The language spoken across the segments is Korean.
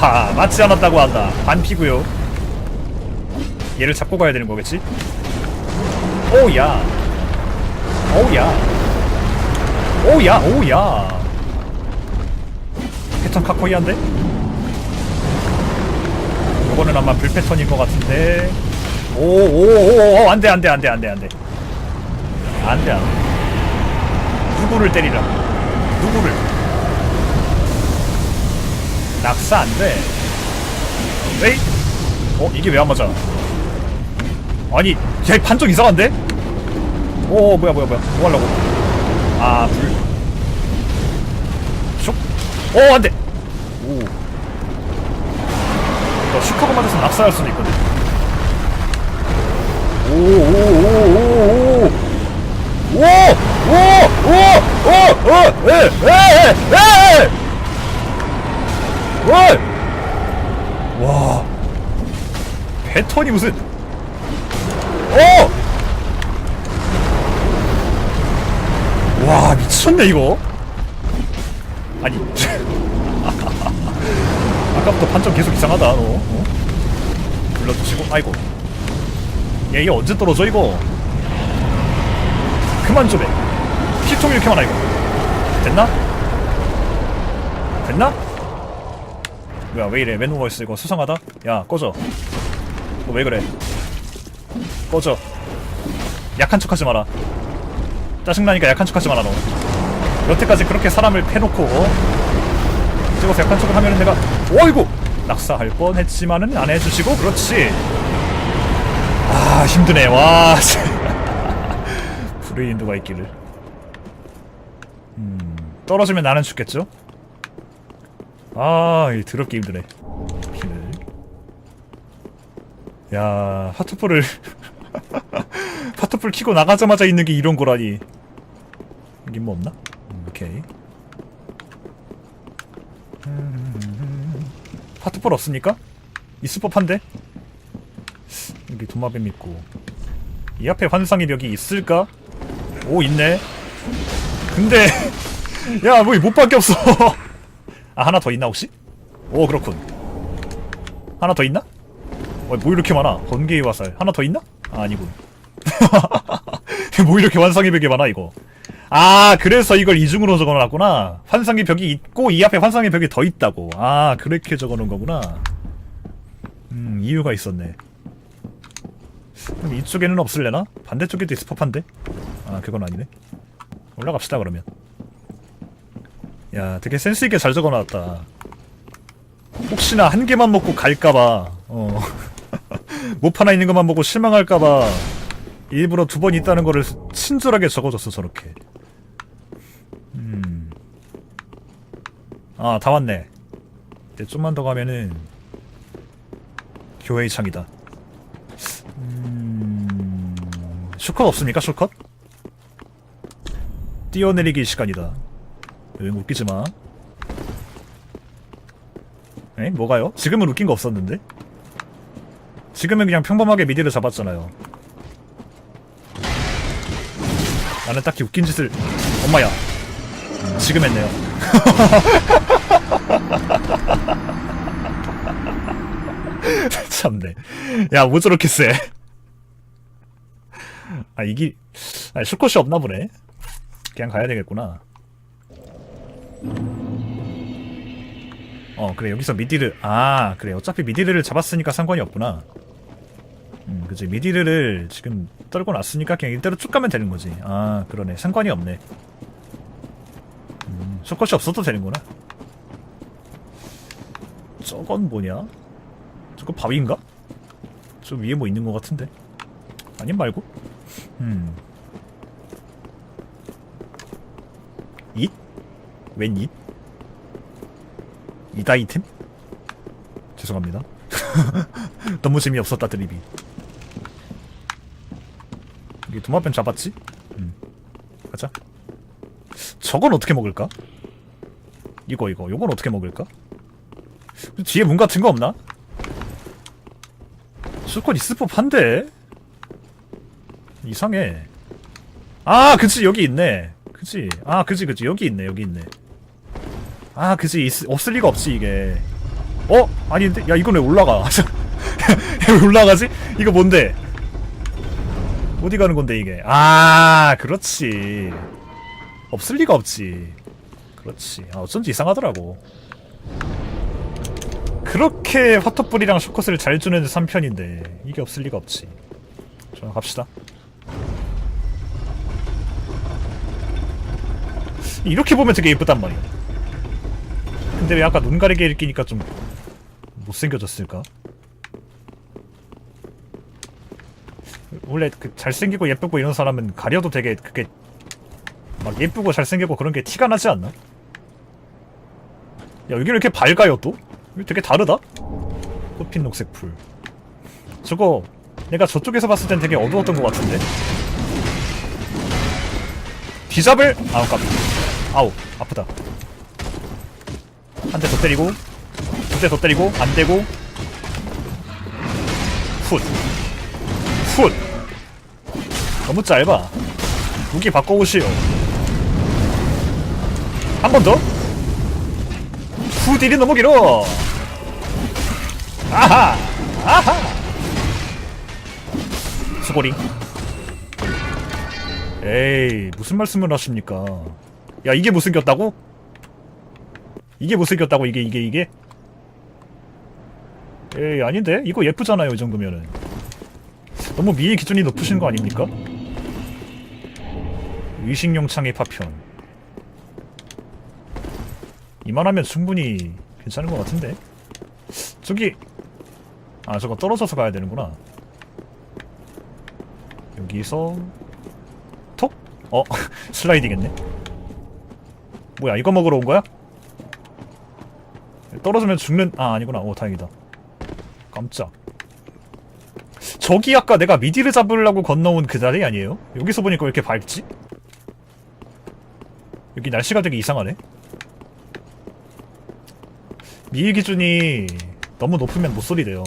하하 맞지 않았다고 한다. 반피구요. 얘를 잡고 가야 되는 거겠지? 오야. 오야. 오야 오야. 패턴 카코이한데? 요거는 아마 불 패턴인 것 같은데. 오오오오 안돼 안돼 안돼 안돼 안돼. 안돼 안돼. 누구를 때리라 누구를 낙사 안 돼. 에이? 어, 이게 왜 안 맞아? 아니, 야, 판정 이상한데? 오, 뭐야, 뭐야, 뭐야. 뭐 하려고. 아, 불. 슉. 오, 안 돼! 오. 너 슈커가 맞아서 낙사할 수도 있거든. 오, 오, 오, 오, 오. 오! 오! 오! 오! 오! 에! 에! 에! 에! 오와. 패턴이 무슨? 오! 와 미쳤네 이거. 아니 아까부터 판정 계속 이상하다 너. 어? 불러주시고 아이고. 얘 이게 언제 떨어져 이거? 그만 좀해. 피통 이렇게 많아 이거. 됐나? 됐나? 뭐야 왜 이래? 왜 누워있어 이거 수상하다? 야 꺼져. 너 왜 그래? 꺼져. 약한 척하지 마라. 짜증나니까 약한 척하지 마라 너. 여태까지 그렇게 사람을 패놓고 어? 찍어서 약한 척을 하면 은 내가 어이구! 낙사할 뻔했지만은 안 해주시고 그렇지. 아 힘드네. 와 브레인도가 있기를. 음 떨어지면 나는 죽겠죠 아 이 더럽게 힘드네 힘을 야 하트풀을 파트풀 키고 나가자마자 있는 게 이런 거라니 여기 뭐 없나? 음, 오케이 파트풀 없습니까? 있을 법한데? 여기 도마뱀 있고 이 앞에 환상의 벽이 있을까? 오 있네 근데 야뭐 못 밖에 없어 아 하나 더 있나 혹시? 오 그렇군. 하나 더 있나? 어, 뭐 이렇게 많아? 번개의 화살. 하나 더 있나? 아 아니군. 뭐 이렇게 환상의 벽이 많아 이거? 아 그래서 이걸 이중으로 적어놨구나. 환상의 벽이 있고 이 앞에 환상의 벽이 더 있다고. 아 그렇게 적어놓은 거구나. 음 이유가 있었네. 그럼 이쪽에는 없을래나? 반대쪽에도 있을 법한데? 아 그건 아니네. 올라갑시다 그러면 야 되게 센스있게 잘 적어놨다. 혹시나 한 개만 먹고 갈까봐 어. 못 하나 있는 것만 보고 실망할까봐 일부러 두 번 있다는 거를 친절하게 적어줬어 저렇게. 음. 음아 다 왔네. 이제 좀만 더 가면은 교회의 창이다. 음... 슈컷 없습니까 슈컷? 뛰어내리기 시간이다 응 웃기지마 에? 뭐가요? 지금은 웃긴 거 없었는데? 지금은 그냥 평범하게 미디를 잡았잖아요. 나는 딱히 웃긴 짓을 엄마야 음, 지금 했네요. 참네. 야, 뭐 저렇게 세? 아, 이기, 아, 슈컷이 없나 보네. 그냥 가야 되겠구나. 어, 그래, 여기서 미디르, 아, 그래, 어차피 미디르를 잡았으니까 상관이 없구나. 음, 그치. 미디르를 지금 떨고 놨으니까 그냥 이대로 쭉 가면 되는 거지. 아, 그러네. 상관이 없네. 음, 숏컷이 없어도 되는구나. 저건 뭐냐? 저거 바위인가? 저 위에 뭐 있는 것 같은데. 아님 말고? 음. 웬 잇? 이다 이템? 죄송합니다. 너무 재미없었다 드립이. 여기 도마뱀 잡았지? 음. 가자. 저건 어떻게 먹을까? 이거 이거 요건 어떻게 먹을까? 뒤에 문 같은 거 없나? 수컷 있을 법한데 이상해 아 그치 여기 있네 그치 아 그치 그치 여기 있네 여기 있네 아 있, 없을 리가 없지 이게. 어? 아닌데? 야 이건 왜 올라가. 왜 올라가지? 이거 뭔데? 어디 가는 건데 이게? 아 그렇지. 없을 리가 없지. 그렇지. 아 어쩐지 이상하더라고. 그렇게 화토불이랑 쇼컷을 잘 주는 3편인데 이게 없을 리가 없지. 자 갑시다. 이렇게 보면 되게 예쁘단 말이야 근데 왜 아까 눈 가리개를 끼니까 좀 못생겨졌을까? 원래 그 잘생기고 예쁘고 이런 사람은 가려도 되게 그게 막 예쁘고 잘생기고 그런 게 티가 나지 않나? 야 여기는 이렇게 밝아요 또? 이거 되게 다르다? 꽃핀 녹색 풀 저거 내가 저쪽에서 봤을 땐 되게 어두웠던 것 같은데 디잡을 아우 깜 아우 아프다 한 대 더 때리고 두 대 더 때리고 안 되고 훗 훗! 너무 짧아. 무기 바꿔오시오. 한 번 더? 후 딜이 너무 길어! 아하! 아하! 수고리. 에이, 무슨 말씀을 하십니까? 야, 이게 못생겼다고? 이게 못생겼다고, 이게, 이게, 이게? 에이, 아닌데? 이거 예쁘잖아요, 이 정도면은. 너무 미의 기준이 높으신 거 아닙니까? 의식용 창의 파편 이만하면 충분히 괜찮은 것 같은데 저기 아 저거 떨어져서 가야 되는구나 여기서 톡? 어? 슬라이딩 했네 뭐야 이거 먹으러 온 거야? 떨어지면 죽는 아 아니구나. 오 다행이다. 깜짝. 저기 아까 내가 미디를 잡으려고 건너온 그 자리 아니에요? 여기서 보니까 왜 이렇게 밝지? 여기 날씨가 되게 이상하네. 미의 기준이 너무 높으면 못소리 돼요.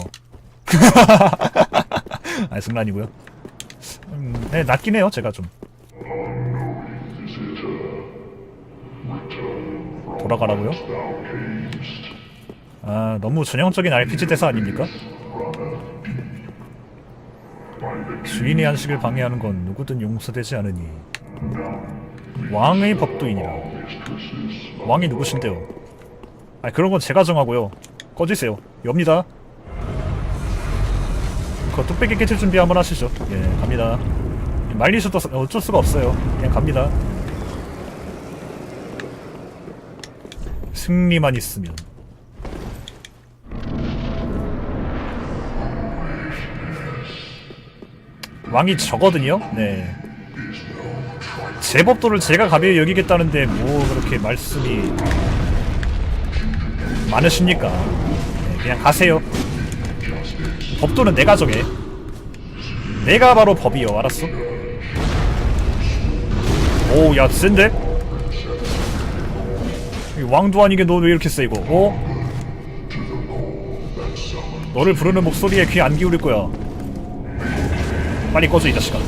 아니 승란이고요. 음, 네 낮긴 해요 제가 좀. 돌아가라고요? 아 너무 전형적인 RPG 대사 아닙니까? 주인의 안식을 방해하는 건 누구든 용서되지 않으니. 왕의 법도이니라. 왕이 누구신데요? 아 그런 건 제가 정하고요. 꺼지세요. 엽니다. 그 뚝배기 깨칠 준비 한번 하시죠. 예 갑니다. 말리셔도 어쩔 수가 없어요. 그냥 갑니다. 승리만 있으면 왕이 저거든요. 네. 제 법도를 제가 가벼이 여기겠다는데 뭐 그렇게 말씀이 많으십니까? 네, 그냥 가세요. 법도는 내가 정해. 내가 바로 법이요. 알았어? 오, 야, 센데? 이 왕도 아니게 너 왜 이렇게 세 이거? 어? 너를 부르는 목소리에 귀 안 기울일 거야. 빨리 꺼져 이 자식아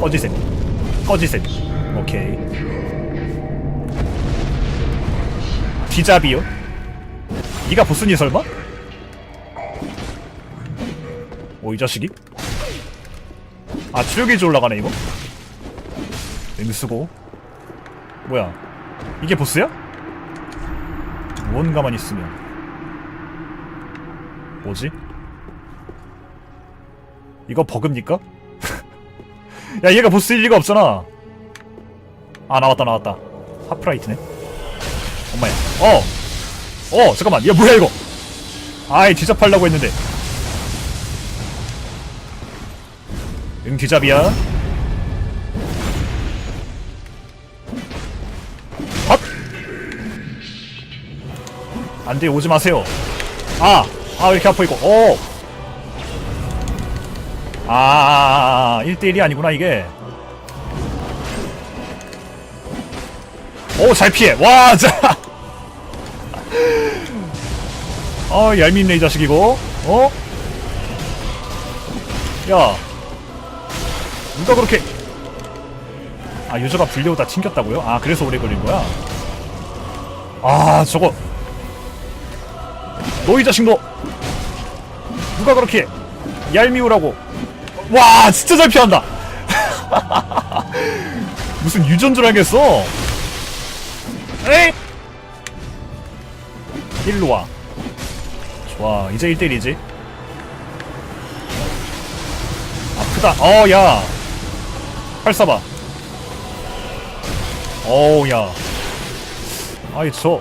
꺼지셈 꺼지셈 오케이 디자비요? 니가 보스니 설마? 오 이 자식이? 아 추력일지 올라가네 이거? 맹수고 뭐야 이게 보스야? 뭔가만 있으면 뭐지? 이거 버그입니까? 야 얘가 보스일 리가 없잖아 아 나왔다 나왔다 하프라이트네 엄마야 어! 어 잠깐만 야 뭐야 이거 아이 뒤잡하려고 했는데 응 뒤잡이야 헛! 안돼 오지 마세요 아! 아왜 이렇게 아파 이거 어! 아, 1대1이 아니구나, 이게. 오, 잘 피해. 와, 자. 어, 얄밉네, 이 자식, 이거. 어? 야. 누가 그렇게. 아, 유저가 불려오다 튕겼다고요? 아, 그래서 오래 걸린 거야? 아, 저거. 너 이 자식 너 누가 그렇게 얄미우라고 와 진짜 잘 피한다. 무슨 유전줄 알겠어? 에이 일로 와. 좋아 이제 1대1이지? 아프다. 어야. 팔 쏴봐. 어우야. 아이 저,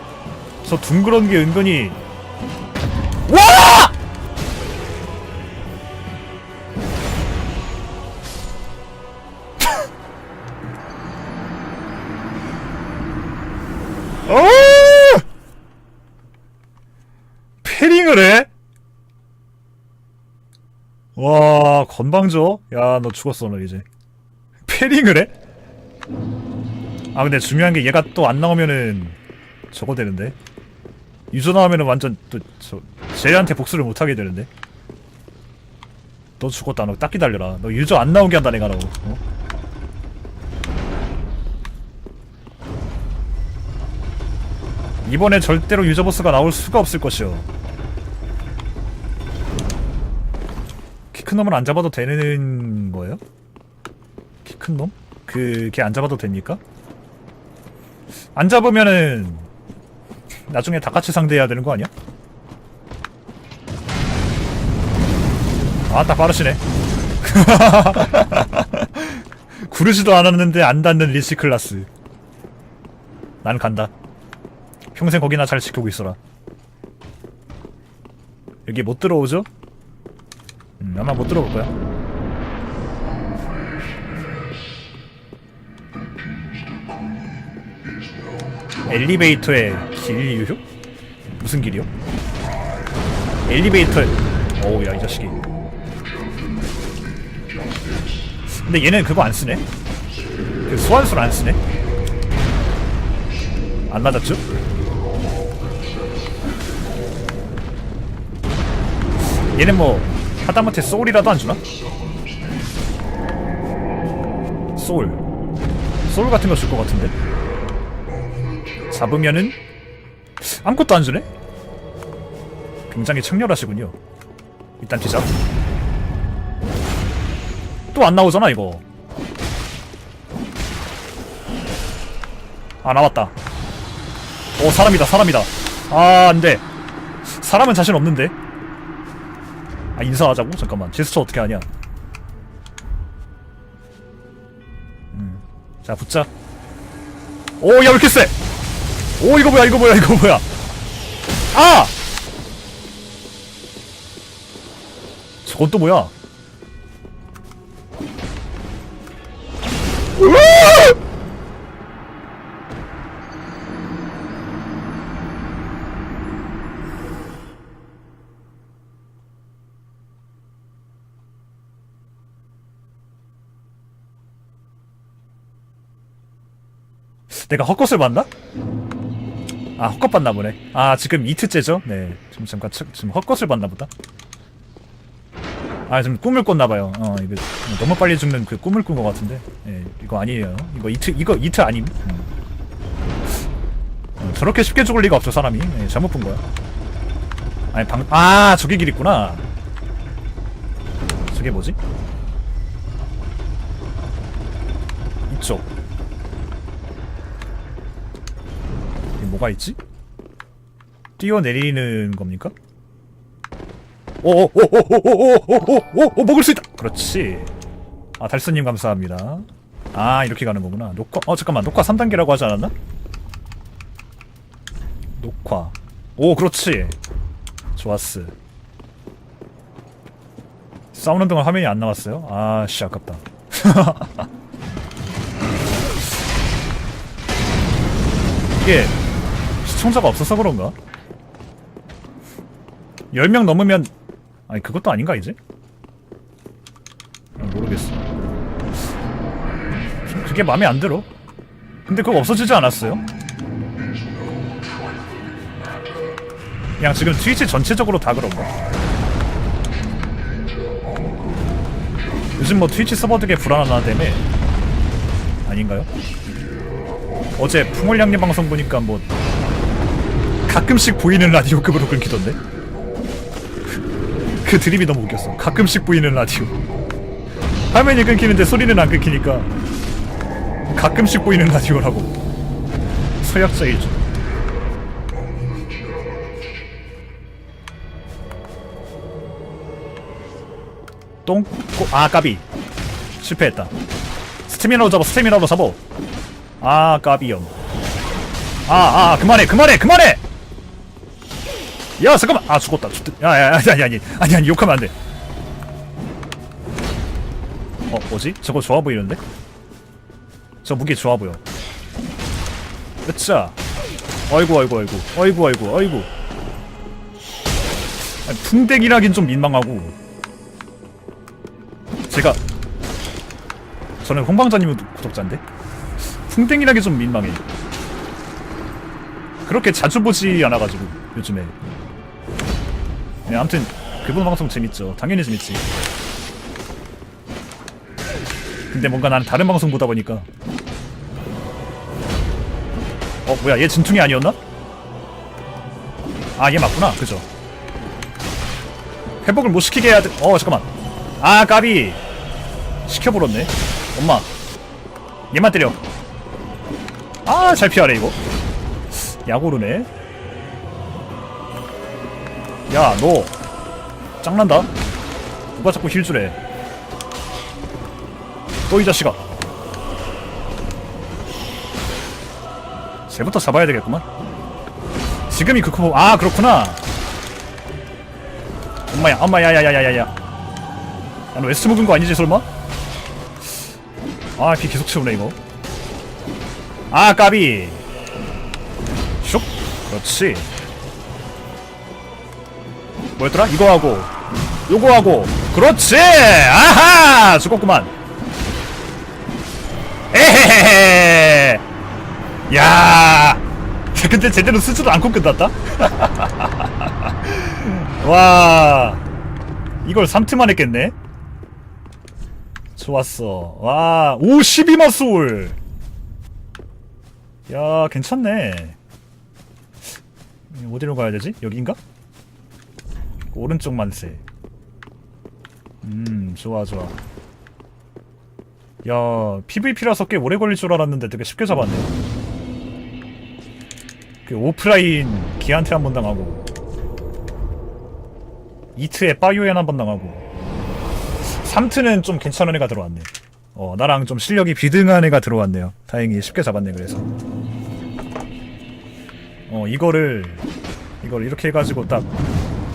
저 둥그런 게 은근히 와! 와 건방져? 야 너 죽었어 너 이제 패링을 해? 아 근데 중요한 게 얘가 또 안 나오면은 저거 되는데 유저 나오면은 완전 또저 쟤한테 복수를 못 하게 되는데 너 죽었다 너 딱 기다려라 너 유저 안 나오게 한다 내가 너 어? 이번에 절대로 유저 보스가 나올 수가 없을 것이오 큰 놈은 안 잡아도 되는 거예요? 키 큰 놈? 그 걔 안 잡아도 됩니까? 안 잡으면은 나중에 다 같이 상대해야 되는 거 아니야? 아따 빠르시네 구르지도 않았는데 안 닿는 리시 클라스 난 간다 평생 거기나 잘 지키고 있어라 여기 못 들어오죠? 음, 아마 못 들어올 거야 엘리베이터의 길 유효? 무슨 길이요? 엘리베이터 어우 야이 자식이 근데 얘는 그거 안 쓰네 그 소환수를 안 쓰네 안 맞았죠? 얘는 뭐 하다못해 소울이라도 안 주나? 소울 소울 같은 거 줄 것 같은데 잡으면은 아무것도 안 주네? 굉장히 청렬하시군요. 일단 뒤잡. 또 안 나오잖아 이거. 아 나왔다. 오 사람이다 사람이다. 아 안돼. 사람은 자신 없는데. 아 인사하자고? 잠깐만 제스처 어떻게 하냐? 음. 자 붙자. 오야 왜 이렇게 세? 오 이거 뭐야 이거 뭐야 이거 뭐야 아! 저건 또 뭐야 내가 헛것을 봤나? 아 헛것 봤나 보네. 아 지금 이트째죠? 네. 지금 잠깐 치- 지금 헛것을 봤나 보다. 아 지금 꿈을 꿨나 봐요. 어 이거 너무 빨리 죽는 그 꿈을 꾼 것 같은데. 예 이거 아니에요. 이거 이트 이거 이트 아님? 음. 어, 저렇게 쉽게 죽을 리가 없죠 사람이. 예, 잘못 본 거야. 아니 방 아 저게 길 있구나. 저게 뭐지? 이쪽 여기 뭐가 있지? 뛰어내리는 겁니까? 오오오오오오오오오오 먹을 수 있다. 그렇지. 아 달수님 감사합니다. 아 이렇게 가는 거구나. 녹화. 어 잠깐만 녹화 3단계라고 하지 않았나? 녹화. 오 그렇지. 좋았어. 싸우는 동안 화면이 안 나왔어요? 아씨 아깝다. 이게 시청자가 없어서 그런가? 10명 넘으면 아니 그것도 아닌가 이제? 아, 모르겠어 좀 그게 마음에 안 들어 근데 그거 없어지지 않았어요? 그냥 지금 트위치 전체적으로 다 그런가? 요즘 뭐 트위치 서버 되게 불안하다며 아닌가요? 어제 풍월양님 방송 보니까 뭐 가끔씩 보이는 라디오급으로 끊기던데? 그, 그 드립이 너무 웃겼어. 가끔씩 보이는 라디오. 화면이 끊기는데 소리는 안 끊기니까 가끔씩 보이는 라디오라고 서약자일 줄 똥? 꼬, 아 까비. 실패했다. 스태미나로 잡아 스태미나로 잡아. 아 까비염. 아아 아, 그만해 그만해 그만해 야 잠깐만. 아 죽었다. 죽 야야 아니 아니 아니. 아니 아니 욕하면 안돼. 어 뭐지? 저거 좋아 보이는데? 저 무기 좋아 보여. 으쌰. 어이구 어이구 어이구. 어이구 어이구 어이구. 아니, 풍뎅이라긴 좀 민망하고. 제가 저는 홍방자님 구독자인데? 풍뎅이라기 좀 민망해. 그렇게 자주 보지 않아가지고 요즘에 네, 아무튼 그분 방송 재밌죠. 당연히 재밌지. 근데 뭔가 나는 다른 방송 보다 보니까. 어 뭐야 얘 진퉁이 아니었나? 아 얘 맞구나. 그죠. 회복을 못 시키게 해야 돼. 어 잠깐만. 아 까비. 시켜버렸네. 엄마. 얘만 때려. 아 잘 피하네 이거. 야구르네 야 너. 짱난다. 누가 자꾸 힐주래 또이 자식아. 쟤부터 잡아야 되겠구만. 지금이 그 코보. 아 그렇구나. 엄마야 엄마야 야 야 야 야 야 야 너 웨스트 묵은 거 아니지 설마? 아 비 계속 채우네 이거. 아 까비. 슉. 그렇지 뭐였더라? 이거 하고 요거 하고. 그렇지! 아하! 죽었구만. 에헤헤헤 야! 근데 제대로 쓰지도 않고 끝났다? 와. 이걸 3트만 했겠네? 좋았어. 와 52만 소울 야 괜찮네. 어디로 가야 되지? 여기인가? 오른쪽 만세. 음 좋아 좋아. 야 PVP라서 꽤 오래 걸릴 줄 알았는데 되게 쉽게 잡았네. 그 오프라인 기한테 한 번 당하고 이트에 빠요엔 한 번 당하고 3트는 좀 괜찮은 애가 들어왔네. 어 나랑 좀 실력이 비등한 애가 들어왔네요. 다행히 쉽게 잡았네 그래서. 어 이거를 이걸 이렇게 해가지고 딱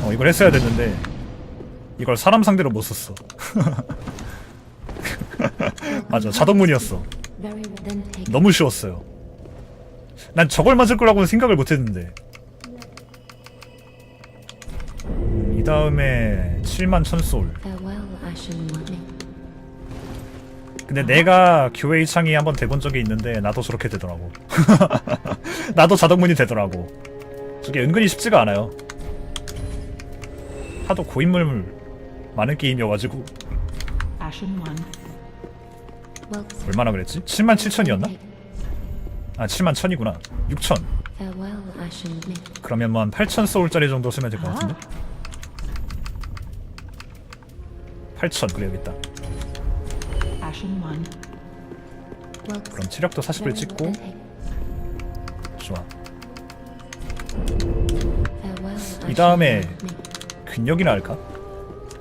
어 이걸 했어야 됐는데 이걸 사람 상대로 못 썼어. 맞아 자동문이었어. 너무 쉬웠어요. 난 저걸 맞을 거라고는 생각을 못 했는데. 음, 이 다음에 7만 천솔. 근데 내가 교회 창이 한번 돼본 적이 있는데 나도 저렇게 되더라고. 나도 자동문이 되더라고. 저게 은근히 쉽지가 않아요 하도 고인물 많은 게임이어가지고 얼마나 그랬지? 7만 7천이었나? take 아 7만 1000이구나 6천 farewell, Ashen Money. 그러면 뭐 한 8천 소울짜리 정도 쓰면 될 것 같은데 8천 그래 여기 있다 Ashen one. Well, 그럼 체력도 40을 very well. 찍고 좋아 이 다음에. 근력이나 할까?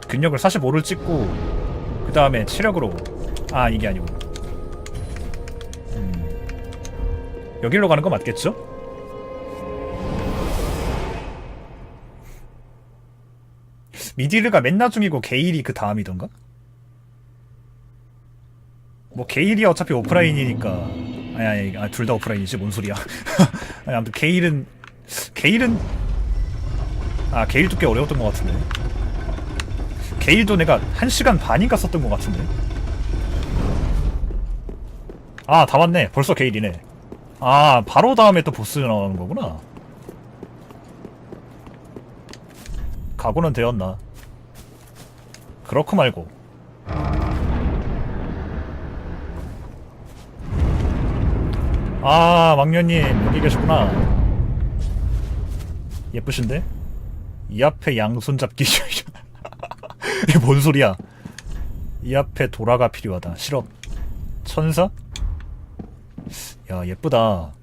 근력을 45를 찍고 그 다음에 체력으로 아 이게 아니고 음, 여기로 가는 거 맞겠죠? 미디르가 맨 나중이고 게일이 그 다음이던가? 뭐 게일이 어차피 오프라인이니까 아니 아니 아, 둘다 오프라인이지 뭔 소리야 아니 아무튼 게일은 게일은 아 게일도 꽤 어려웠던 것 같은데. 게일도 내가 1시간 반인가 썼던 것 같은데. 아 다 왔네. 벌써 게일이네. 아 바로 다음에 또 보스 나오는 거구나. 각오는 되었나? 그렇고 말고. 아 망녀님 여기 계셨구나. 예쁘신데? 이 앞에 양손 잡기 이게 뭔 소리야? 이 앞에 도라가 필요하다. 싫어. 천사? 야 예쁘다.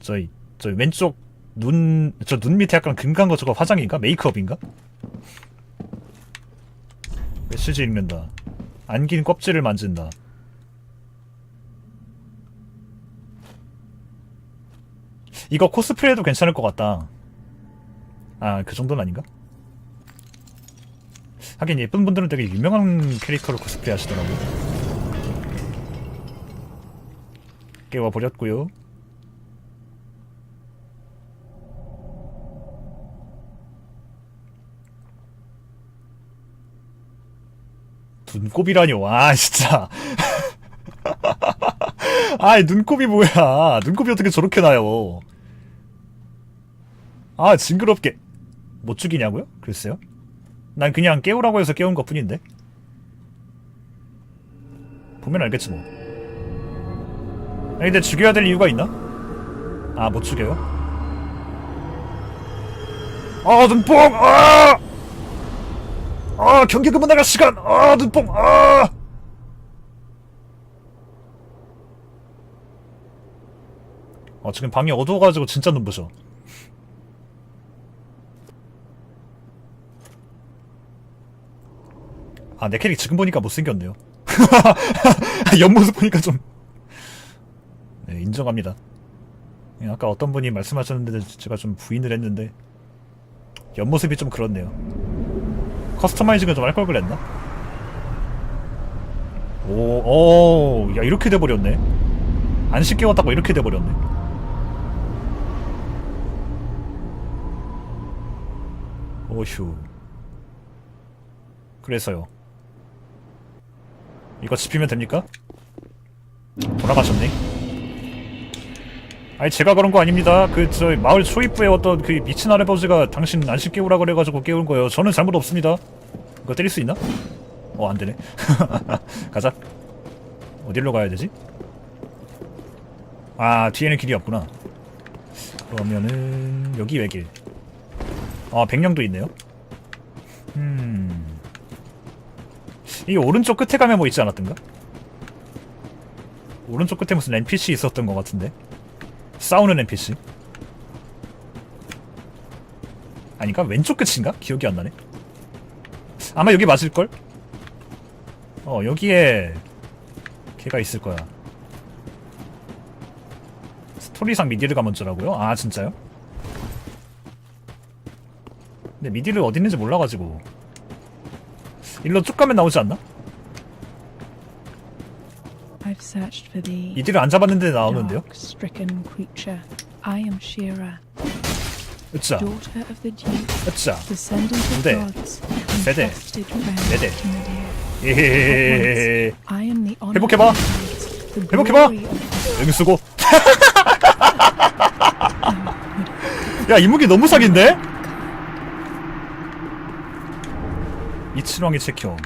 저희 저 왼쪽 눈 저 눈 밑에 약간 금간 거 저거 화장인가? 메이크업인가? 메시지 읽는다. 안긴 껍질을 만진다. 이거 코스프레도 괜찮을 것 같다 아 그 정도는 아닌가? 하긴 예쁜 분들은 되게 유명한 캐릭터로 코스프레 하시더라고 깨워버렸고요. 눈곱이라뇨. 아 진짜. 아이 눈곱이 뭐야. 눈곱이 어떻게 저렇게 나요? 아 징그럽게 못 죽이냐고요? 글쎄요 난 그냥 깨우라고 해서 깨운 것 뿐인데 보면 알겠지 뭐 아니 근데 죽여야 될 이유가 있나? 아 못 죽여요? 아 눈뽕! 아! 아 경기 그만 나갈 시간! 아 눈뽕! 아! 아 지금 방이 어두워가지고 진짜 눈부셔 아 내 캐릭 지금 보니까 못생겼네요. 옆모습 보니까 좀. 네, 인정합니다. 예, 아까 어떤 분이 말씀하셨는데 제가 좀 부인을 했는데 옆모습이 좀 그렇네요. 커스터마이징을 좀 할 걸 그랬나? 오, 오, 야 이렇게 돼버렸네. 안 씻게 왔다고 이렇게 돼버렸네. 오휴. 그래서요 이거 집히면 됩니까? 돌아가셨네. 아니 제가 그런 거 아닙니다. 그 저 마을 초입부에 어떤 그 미친 할아버지가 당신 안식 깨우라 그래가지고 깨운 거예요. 저는 잘못 없습니다. 이거 때릴 수 있나? 어 안되네. 가자. 어디로 가야 되지? 아 뒤에는 길이 없구나. 그러면은 여기 외길? 아 백령도 있네요. 음 이 오른쪽 끝에 가면 뭐 있지 않았던가? 오른쪽 끝에 무슨 NPC 있었던 것 같은데 싸우는 NPC 아닌가? 왼쪽 끝인가? 기억이 안 나네 아마 여기 맞을걸? 어 여기에 걔가 있을 거야 스토리상 미디르가 먼저라고요? 아 진짜요? 근데 미디르 어디 있는지 몰라가지고 일로 쭉 가면 나오지 않나? I've searched for thee, 미디르 안 잡았는데 나오는데요? stricken creature. I am Shira, 으짜 daughter of the deep, 으짜 descendant of 네. gods, and 네, 네. trusted friend 네, 네. to Medea. 예헤헤헤헤 I am the honor 회복해봐. of gods, the 회복해봐. glory of 여기 쓰고 야 이무기 너무 사기인데? 이치렁이 체형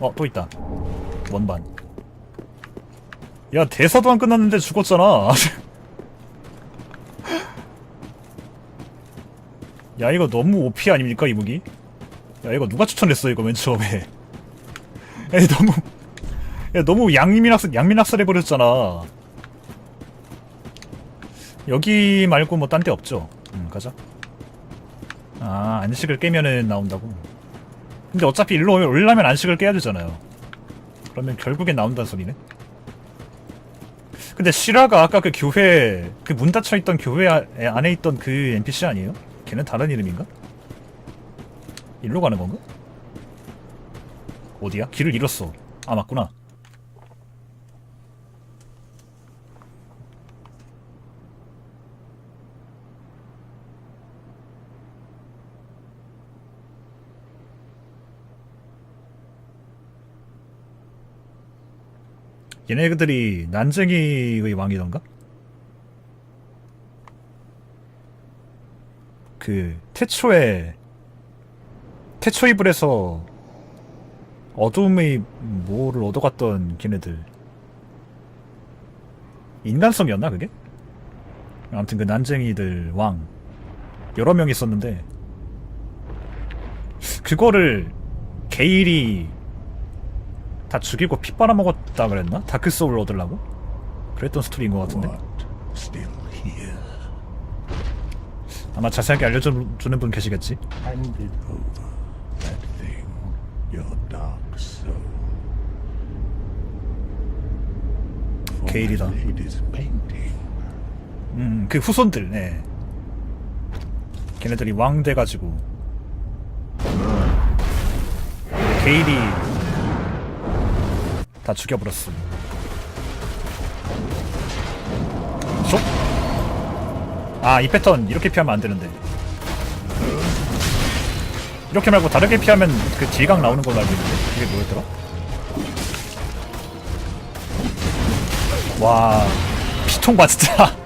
어 또 있다. 원반. 야 대사도 안 끝났는데 죽었잖아. 야 이거 너무 OP 아닙니까 이 무기? 야 이거 누가 추천했어 이거 맨 처음에? 에 너무 야 너무 양민학살 양민학살 해버렸잖아. 여기 말고 뭐 딴 데 없죠? 음 가자. 아 안식을 깨면은 나온다고 근데 어차피 일로 올라면 안식을 깨야 되잖아요 그러면 결국엔 나온다는 소리네 근데 시라가 아까 그 교회 그 문 닫혀 있던 교회 아- 안에 있던 그 NPC 아니에요? 걔는 다른 이름인가? 일로 가는 건가? 어디야? 길을 잃었어 아 맞구나 얘네들이 난쟁이의 왕이던가? 그 태초에 태초 이불에서 어둠의 뭐를 얻어갔던 걔네들 인간성이었나 그게? 아무튼 그 난쟁이들 왕 여러 명 있었는데 그거를 게일이 다 죽이고 피 빨아먹었다 그랬나? 다크 소울 얻으려고? 그랬던 스토리인 것 같은데. 아마 자세하게 알려주는 분 계시겠지? 게일이다. 음, 그 후손들, 네. 걔네들이 왕 돼가지고. 게일이 다 죽여버렸어. 쏙? 아, 이 패턴 이렇게 피하면 안 되는데. 이렇게 말고 다르게 피하면 그 딜각 나오는 걸로 알고 있는데. 이게 뭐였더라? 와, 피통 봐, 진짜.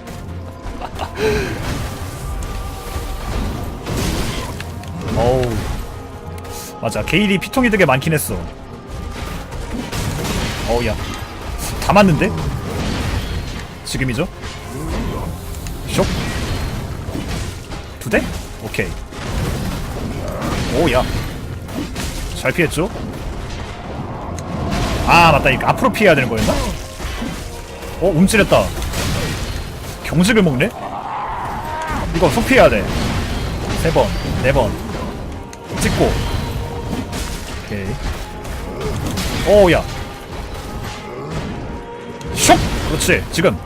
어우 맞아 게일이 피통이 되게 많긴 했어 어우 야 다 맞는데? 지금이죠? 쇽두 대? 오케이 오야 잘 피했죠? 아 맞다 이거 앞으로 피해야 되는 거였나? 어 움찔했다 경직을 먹네? 이거 속 피해야 돼. 세 번, 네 번. 찍고. 오케이. 오, 야. 그렇지, 지금.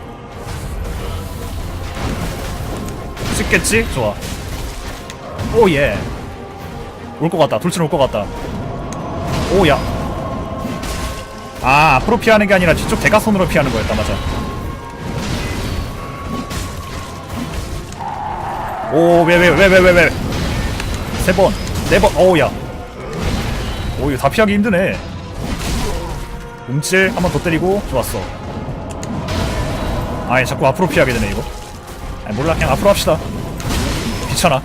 찍겠지? 좋아. 오, 예. 올 것 같다. 돌진 올 것 같다. 오, 야. 아, 앞으로 피하는 게 아니라 뒤쪽 대각선으로 피하는 거였다, 맞아. 오, 왜, 왜, 왜, 왜. 세 번, 네 번, 어우, 야. 오, 이거 다 피하기 힘드네. 움찔, 한 번 더 때리고, 좋았어. 아이, 자꾸 앞으로 피하게 되네, 이거. 아니, 몰라, 그냥 앞으로 합시다. 귀찮아.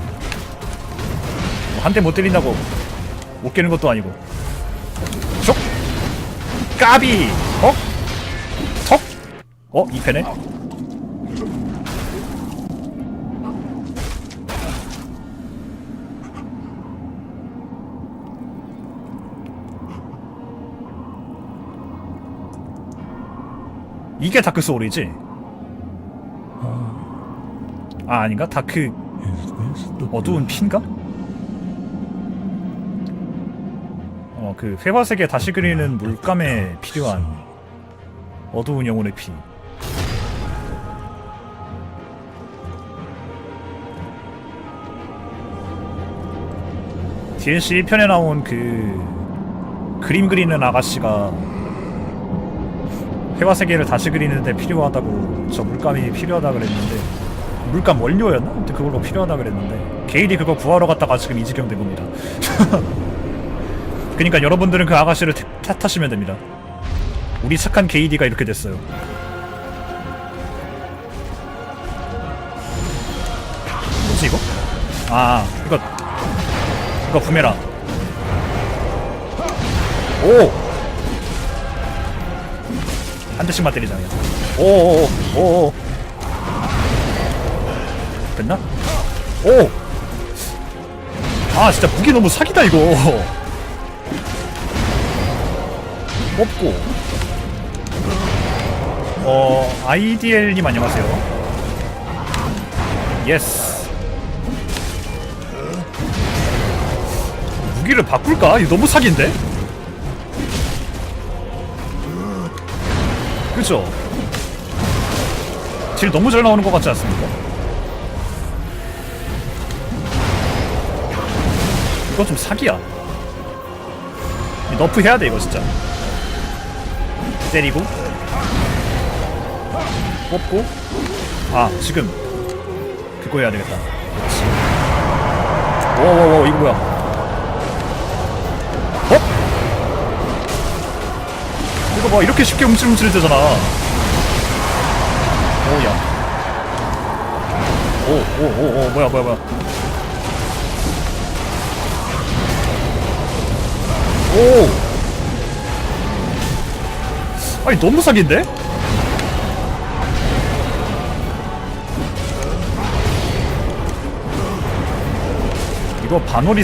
뭐한대 못 때린다고 못 깨는 것도 아니고. 쏙! 까비! 어? 턱? 어? 이 패네? 이게 다크 소울이지? 아 아닌가? 다크 the 어두운 피인가? 어 그 회화색에 다시 그리는 물감에 필요한 어두운 영혼의 피 DLC 1편에 나온 그 그림 그리는 아가씨가 회화 세계를 다시 그리는데 필요하다고 저 물감이 필요하다 그랬는데 물감 원료였나? 아무튼 그걸로 필요하다 그랬는데 게일이 그거 구하러 갔다가 지금 이 지경 된 겁니다. 그러니까 여러분들은 그 아가씨를 탓- 탓하시면 됩니다. 우리 착한 게이디가 이렇게 됐어요. 뭐지 이거? 아 이거 이거 부메라. 오! 한 대씩만 때리자 그냥. 오오오 오오 오! 아 진짜 무기 너무 사기다 이거 뽑고 어 IDL님 안녕하세요 예스 무기를 바꿀까? 이거 너무 사기인데? 그죠? 질 너무 잘 나오는 것 같지 않습니까? 이거 좀 사기야. 이 너프 해야 돼 이거 진짜. 때리고 뽑고 아 지금 그거 해야 되겠다. 그렇지. 워워워 이거 뭐야? 어? 이거 봐 이렇게 쉽게 움찔움찔 되잖아. 오야. 오오오오 뭐야 뭐야 뭐야. 오! 아니 너무 사기인데? 이거 반월이